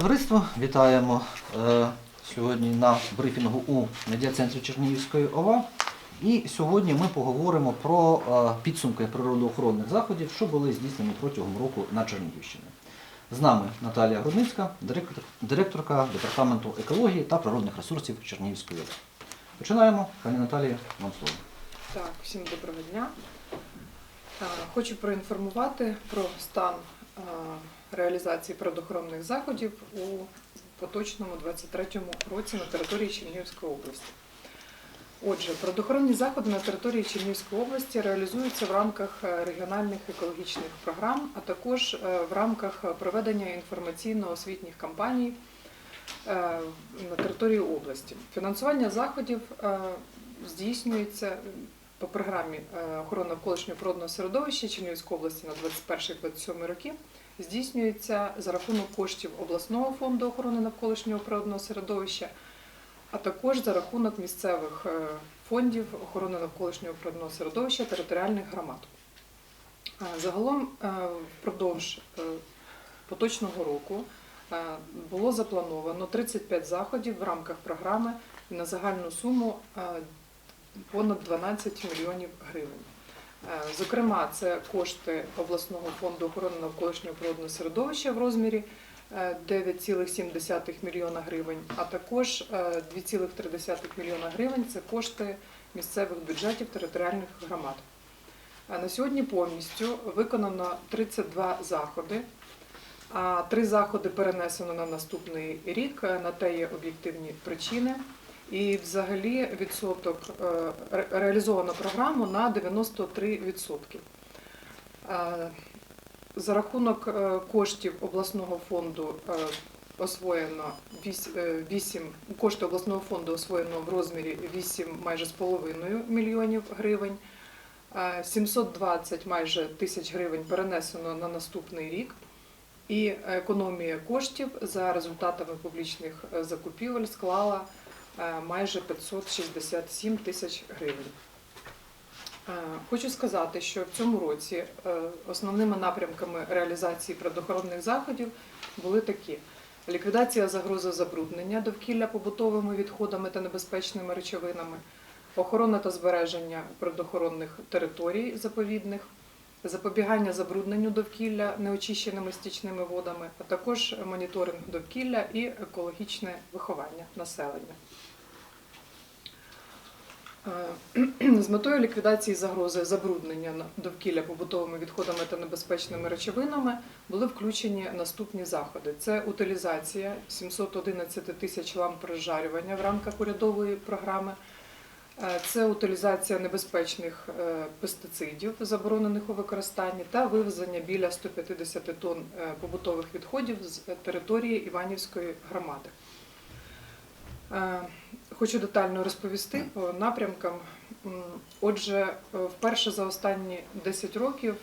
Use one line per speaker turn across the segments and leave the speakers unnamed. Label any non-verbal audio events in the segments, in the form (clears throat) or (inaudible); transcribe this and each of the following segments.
Товариство, вітаємо е, сьогодні на брифінгу у медіа-центрі Чернігівської ОВА. І сьогодні ми поговоримо про е, підсумки природоохоронних заходів, що були здійснені протягом року на Чернігівщині. З нами Наталія Грудницька, директор- директорка Департаменту екології та природних ресурсів Чернігівської ОВА. Починаємо. Пані Наталія, вам слово.
Так, всім доброго дня. Е, Хочу проінформувати про стан е, реалізації природоохоронних заходів у поточному 23-му році на території Чернігівської області. Отже, природоохоронні заходи на території Чернігівської області реалізуються в рамках е, регіональних екологічних програм, а також е, в рамках проведення інформаційно-освітніх кампаній е, на території області. Фінансування заходів здійснюється по програмі охорони навколишнього природного середовища Чернігівської області на 21-27 роки. Здійснюється за рахунок коштів обласного фонду охорони навколишнього природного середовища, а також за рахунок місцевих е, фондів охорони навколишнього природного середовища територіальних громад. Е, Загалом е, впродовж поточного року було заплановано 35 заходів в рамках програми на загальну суму понад 12 мільйонів гривень. Е, Зокрема, це кошти обласного фонду охорони навколишнього природного середовища в розмірі е, 9,7 мільйона гривень, а також е, 2,3 мільйона гривень це кошти місцевих бюджетів територіальних громад. На сьогодні повністю виконано 32 заходи. А три заходи перенесено на наступний рік. е, На те є об'єктивні причини. І взагалі відсоток е, реалізовано програму на 93%. Е, За рахунок е, коштів обласного фонду освоєно 8, кошти обласного фонду освоєно в розмірі 8 майже з половиною мільйонів гривень. Е, 720 майже тисяч гривень перенесено на наступний рік. І економія коштів за результатами публічних закупівель склала майже 567 тисяч гривень. Е, Хочу сказати, що в цьому році е, основними напрямками реалізації природоохоронних заходів були такі: ліквідація загрози забруднення довкілля побутовими відходами та небезпечними речовинами, охорона та збереження природоохоронних територій заповідних, запобігання забрудненню довкілля неочищеними стічними водами, а також моніторинг довкілля і екологічне виховання населення. Е, (clears throat) З метою ліквідації загрози забруднення довкілля побутовими відходами та небезпечними речовинами були включені наступні заходи: це утилізація 711 тисяч ламп розжарювання в рамках урядової програми. Е, Це утилізація небезпечних е, пестицидів, заборонених у використанні, та вивезення біля 150 тонн е, побутових відходів з території Іванівської громади. Хочу детально розповісти по напрямкам. Отже, вперше за останні 10 років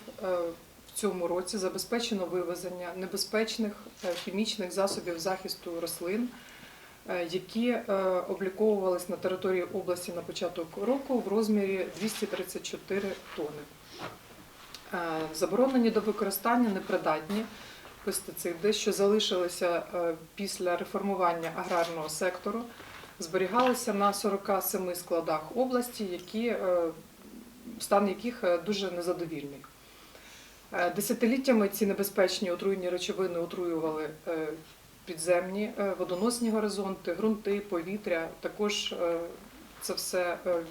в цьому році забезпечено вивезення небезпечних хімічних засобів захисту рослин, які е, обліковувались на території області на початок року в розмірі 234 тони. Е, Заборонені до використання непридатні пестициди, що залишилися е, після реформування аграрного сектору, зберігалися на 47 складах області, які, е, стан яких е, дуже незадовільний. Е, Десятиліттями ці небезпечні отруйні речовини отруювали е, підземні е, водоносні горизонти, ґрунти, повітря. Також е, це все е,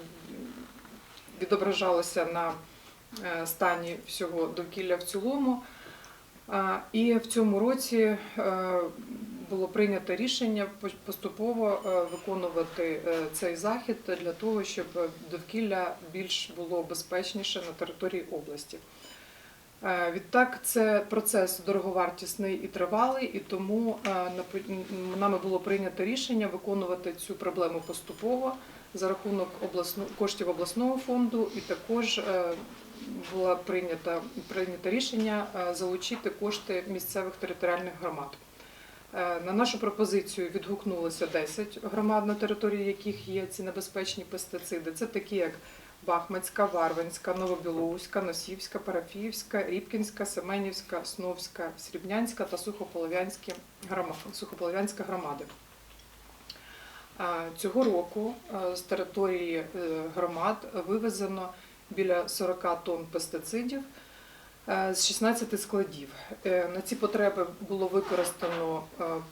відображалося на стані всього довкілля в цілому. І в цьому році було прийнято рішення поступово виконувати цей захід для того, щоб довкілля більш було безпечніше на території області. Е, Відтак, це процес дороговартісний і тривалий, і тому е, нами було прийнято рішення виконувати цю проблему поступово за рахунок коштів обласного фонду, і також е, було прийнято, прийнято рішення залучити кошти місцевих територіальних громад. На нашу пропозицію відгукнулося 10 громад, на території яких є ці небезпечні пестициди. Це такі, як Бахмацька, Варвинська, Новобілоуська, Носівська, Парафіївська, Рібкінська, Семенівська, Сновська, Срібнянська та Сухополов'янська громади. Цього року з території е, громад вивезено біля 40 тонн пестицидів е, з 16 складів. Е, На ці потреби було використано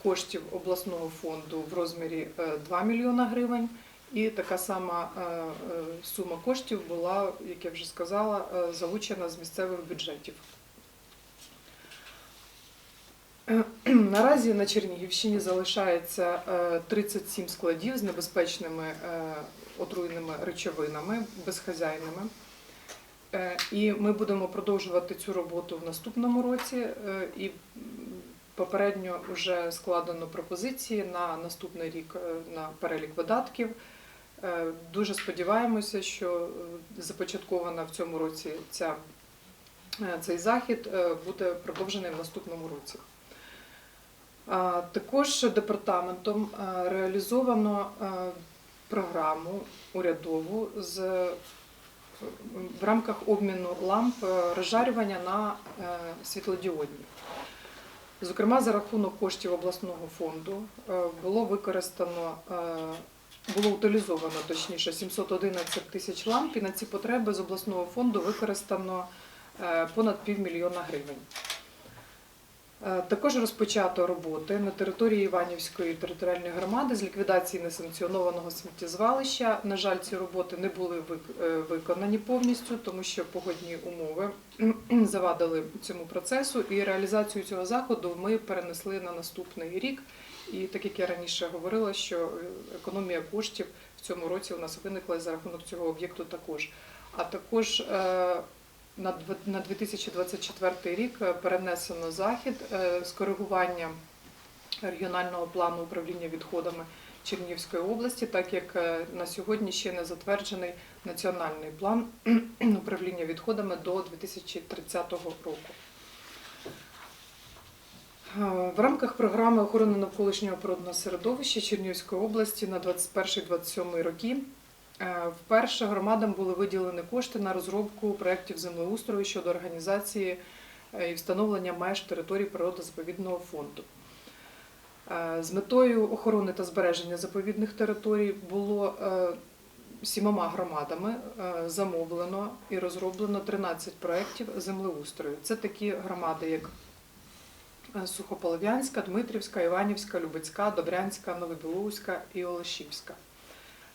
коштів обласного фонду в розмірі е, 2 мільйона гривень. І така сама е, е, сума коштів була, як я вже сказала, е, залучена з місцевих бюджетів. Наразі на Чернігівщині залишається е, 37 складів з небезпечними отруйними речовинами, безхазяйними. І ми будемо продовжувати цю роботу в наступному році. І попередньо вже складено пропозиції на наступний рік на перелік видатків. Е, Дуже сподіваємося, що е, започаткована в цьому році ця, е, цей захід буде продовжений в наступному році. Також департаментом реалізовано програму урядову з в рамках обміну ламп розжарювання на світлодіодні. Зокрема, за рахунок коштів обласного фонду було використано, було утилізовано точніше 711 тисяч ламп, і на ці потреби з обласного фонду використано е, понад півмільйона гривень. Е, Також розпочато роботи на території Іванівської територіальної громади з ліквідації несанкціонованого сміттєзвалища. На жаль, ці роботи не були е, виконані повністю, тому що погодні умови (clears throat) завадили цьому процесу. І реалізацію цього заходу ми перенесли на наступний рік. І так як я раніше говорила, що е, економія коштів в цьому році у нас виникла за рахунок цього об'єкту також. А також е, на дв- на 2024 рік е, перенесено захід з коригування регіонального плану управління відходами Чернігівської області, так як на сьогодні ще не затверджений національний план (clears throat) управління відходами до 2030 року. В рамках програми охорони навколишнього природного середовища Чернігівської області на 21-27 роки е, вперше громадам були виділені кошти на розробку проєктів землеустрою щодо організації е, і встановлення меж територій природозаповідного фонду. Е, З метою охорони та збереження заповідних територій було сімома громадами замовлено і розроблено 13 проєктів землеустрою. Це такі громади, як Сухополов'янська, Дмитрівська, Іванівська, Любецька, Добрянська, Новобілоуська і Олешівська.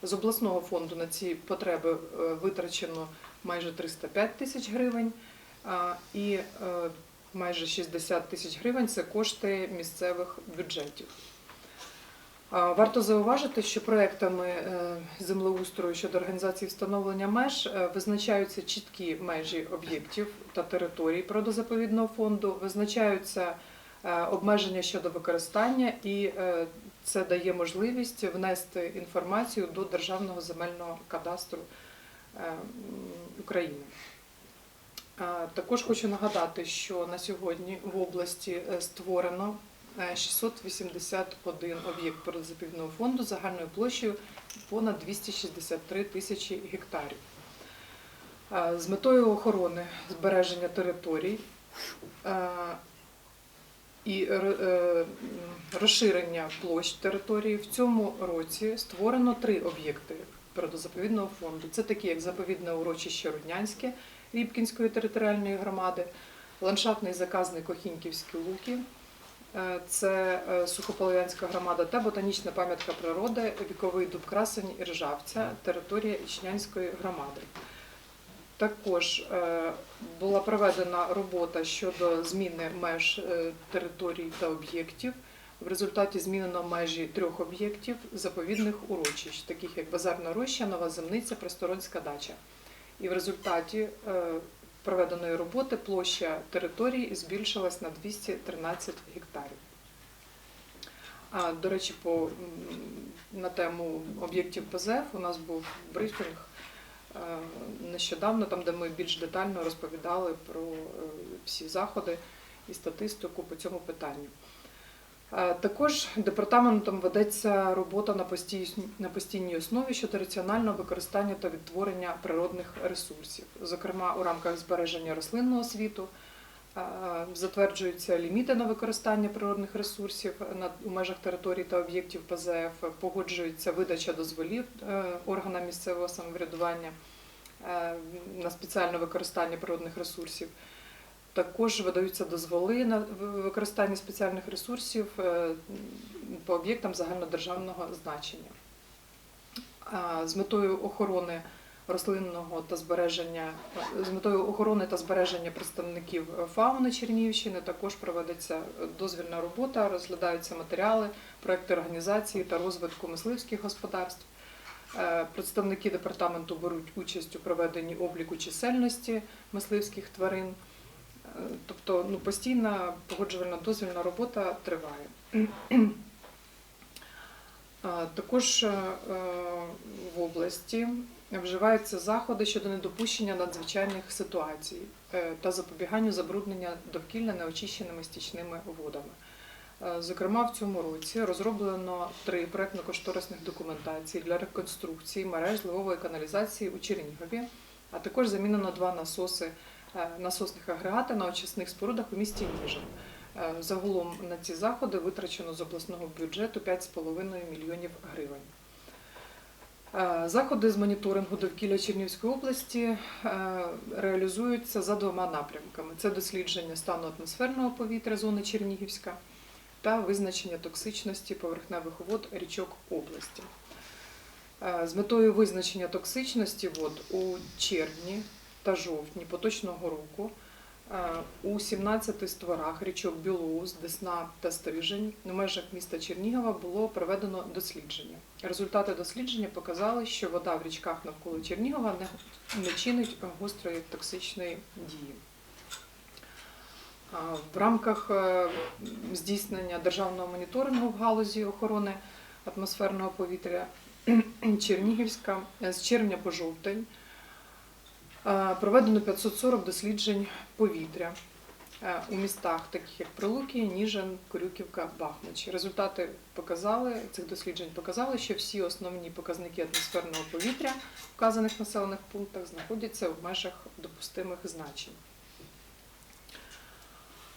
З обласного фонду на ці потреби е, витрачено майже 305 тисяч гривень, і е, майже 60 тисяч гривень це кошти місцевих бюджетів. Варто зауважити, що проектами е, землеустрою щодо організації встановлення меж е, визначаються чіткі межі об'єктів та територій природозаповідного фонду, визначаються е, обмеження щодо використання, і е, це дає можливість внести інформацію до Державного земельного кадастру е, України. Е, Також хочу нагадати, що на сьогодні в області е, створено е, 681 об'єкт природозаповідного фонду загальною площею понад 263 тисячі гектарів. Е, З метою охорони збереження територій е, і е, м, розширення площ території в цьому році створено три об'єкти природозаповідного фонду. Це такі, як заповідне урочище Руднянське Рібкінської територіальної громади, ландшафтний заказник Охіньківські луки, е, це е, Сухополов'янська громада та ботанічна пам'ятка природи, віковий дуб красень і ржавця, територія Ічнянської громади. Також е, була проведена робота щодо зміни меж е, територій та об'єктів. В результаті змінено межі трьох об'єктів заповідних урочищ, таких як Базарна Роща, Нова Земниця, Просторонська дача. І в результаті е, проведеної роботи площа території збільшилась на 213 гектарів. А, до речі, по, на тему об'єктів ПЗФ у нас був брифінг нещодавно, там, де ми більш детально розповідали про е, всі заходи і статистику по цьому питанню. Е, Також департаментом ведеться робота на постійній, на постійній основі щодо раціонального використання та відтворення природних ресурсів, зокрема у рамках збереження рослинного світу. Затверджуються ліміти на використання природних ресурсів на у межах територій та об'єктів ПЗФ, погоджується видача дозволів е, органам місцевого самоврядування е, на спеціальне використання природних ресурсів. Також видаються дозволи на використання спеціальних ресурсів е, по об'єктам загальнодержавного значення. З метою охорони рослинного та збереження з метою охорони та збереження представників фауни Чернігівщини також проводиться дозвільна робота, розглядаються матеріали, проекти організації та розвитку мисливських господарств. Е, Представники департаменту беруть участь у проведенні обліку чисельності мисливських тварин. Е, Тобто ну, постійна погоджувальна дозвільна робота триває. (clears throat) Е, Також е, в області вживаються заходи щодо недопущення надзвичайних ситуацій е, та запобіганню забруднення довкілля неочищеними стічними водами. Е, Зокрема, в цьому році розроблено три проектно-кошторисних документації для реконструкції мереж зливової каналізації у Чернігові, а також замінено два насоси е, насосних агрегати на очисних спорудах у місті Ніжин. Загалом на ці заходи витрачено з обласного бюджету 5,5 мільйонів гривень. Е, Заходи з моніторингу довкілля Чернівської області е, реалізуються за двома напрямками: це дослідження стану атмосферного повітря зони Чернігівська та визначення токсичності поверхневих вод річок області. Е, З метою визначення токсичності вод у червні та жовтні поточного року у 17 створах річок Білоус, Десна та Стрижень у межах міста Чернігова було проведено дослідження. Результати дослідження показали, що вода в річках навколо Чернігова не, чинить гострої токсичної дії. В рамках е, здійснення державного моніторингу в галузі охорони атмосферного повітря (clears throat) Чернігівська е, з червня по жовтень проведено 540 досліджень повітря е, у містах, таких як Прилуки, Ніжин, Корюківка, Бахмач. Результати показали цих досліджень показали, що всі основні показники атмосферного повітря вказаних населених пунктах знаходяться в межах допустимих значень.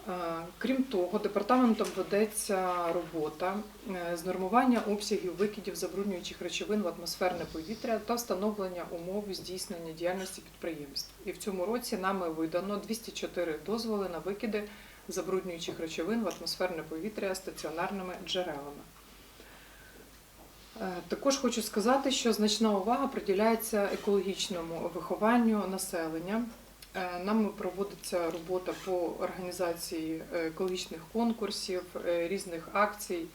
Е, Крім того, департаментом ведеться робота е, з нормування обсягів викидів забруднюючих речовин в атмосферне повітря та встановлення умов здійснення діяльності підприємств. І в цьому році нами видано 204 дозволи на викиди забруднюючих речовин в атмосферне повітря стаціонарними джерелами. Е, Також хочу сказати, що значна увага приділяється екологічному вихованню населення. Е, Нами проводиться робота по організації е, екологічних конкурсів, е, різних акцій.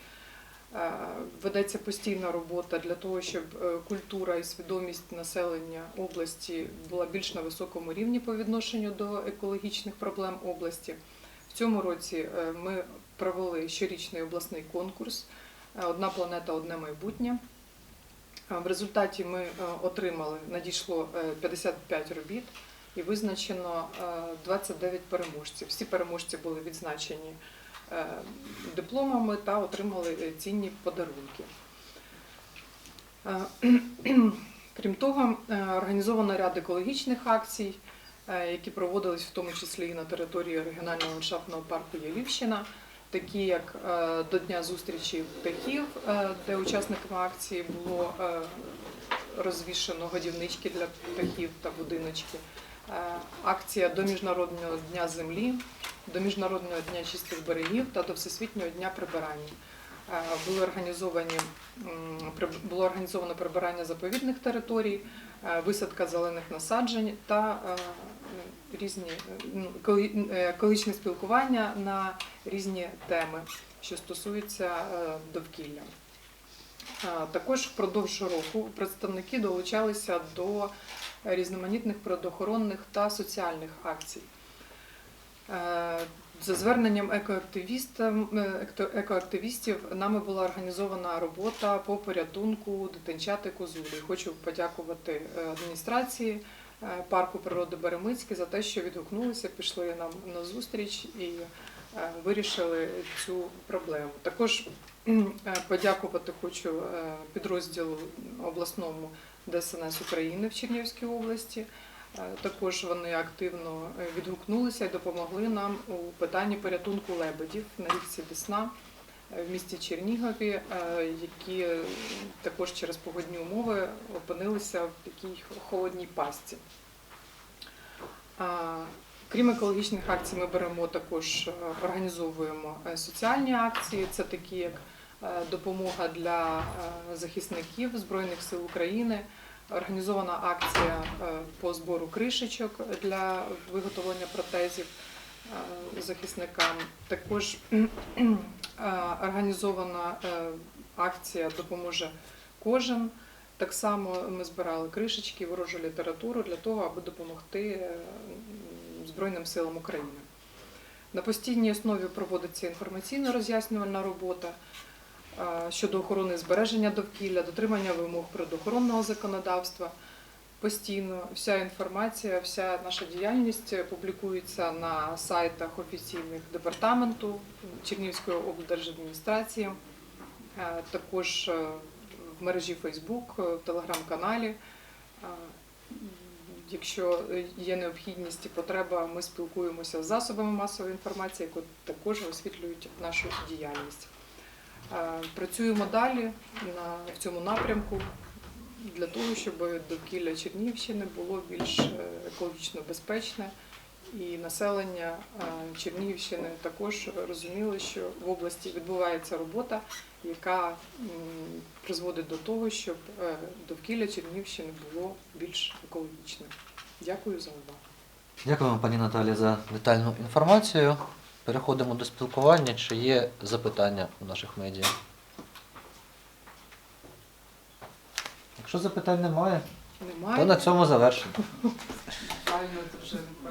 Ведеться постійна робота для того, щоб культура і свідомість населення області була більш на високому рівні по відношенню до екологічних проблем області. В цьому році ми провели щорічний обласний конкурс Одна планета, одне майбутнє. В результаті ми отримали, надійшло е, 55 робіт і визначено е, 29 переможців. Всі переможці були відзначені е, дипломами та отримали е, цінні подарунки. Е, (clears throat) Крім того, е, організовано ряд екологічних акцій, е, які проводились в тому числі і на території регіонального ландшафтного парку Ялівщина, такі як е, до Дня зустрічі птахів, е, де учасниками акції було е, розвішено годівнички для птахів та будиночки. Е, Акція до Міжнародного дня землі, до Міжнародного дня чистих берегів та до Всесвітнього дня прибирання. Е, Були організовані було організовано прибирання заповідних територій, е, висадка зелених насаджень та різні е, ну, екологічне спілкування на різні теми, що стосуються довкілля. Також впродовж року представники долучалися до різноманітних природоохоронних та соціальних акцій. Е, За зверненням е, екоактивістів нами була організована робота по порятунку дитинчати козулі. Хочу подякувати е, адміністрації парку природи Беремицький за те, що відгукнулися, пішли нам на зустріч і вирішили цю проблему. Також е, подякувати хочу е, підрозділу обласному ДСНС України в Чернігівській області. Е, Також вони активно е, відгукнулися і допомогли нам у питанні порятунку лебедів на річці Десна е, в місті Чернігові, е, які е, також через погодні умови опинилися в такій холодній пастці. Крім екологічних акцій, ми беремо також е, організовуємо е, соціальні акції. Це такі як е, допомога для захисників Збройних сил України. Організована акція по збору кришечок для виготовлення протезів захисникам. Також організована акція Допоможе кожен. Так само ми збирали кришечки, ворожу літературу для того, аби допомогти Збройним силам України. На постійній основі проводиться інформаційно-роз'яснювальна робота е, щодо охорони і збереження довкілля, дотримання вимог природоохоронного законодавства. Постійно вся інформація, вся наша діяльність публікується на сайтах офіційних департаменту Чернігівської облдержадміністрації, е, також е, в мережі Facebook, в телеграм-каналі. Е, Якщо є необхідність і потреба, ми спілкуємося з засобами масової інформації, які також освітлюють нашу діяльність. Е, Працюємо далі на, в цьому напрямку для того, щоб довкілля Чернігівщини було більш е, екологічно безпечне. І населення е, Чернігівщини також розуміло, що в області відбувається робота, яка призводить до того, щоб е, довкілля Чернігівщини було більш екологічним. Дякую за увагу.
Дякуємо, пані Наталі, за детальну інформацію. Переходимо до спілкування. Чи є запитання у наших медіа? Якщо запитань немає,
Немає.
то на цьому завершимо.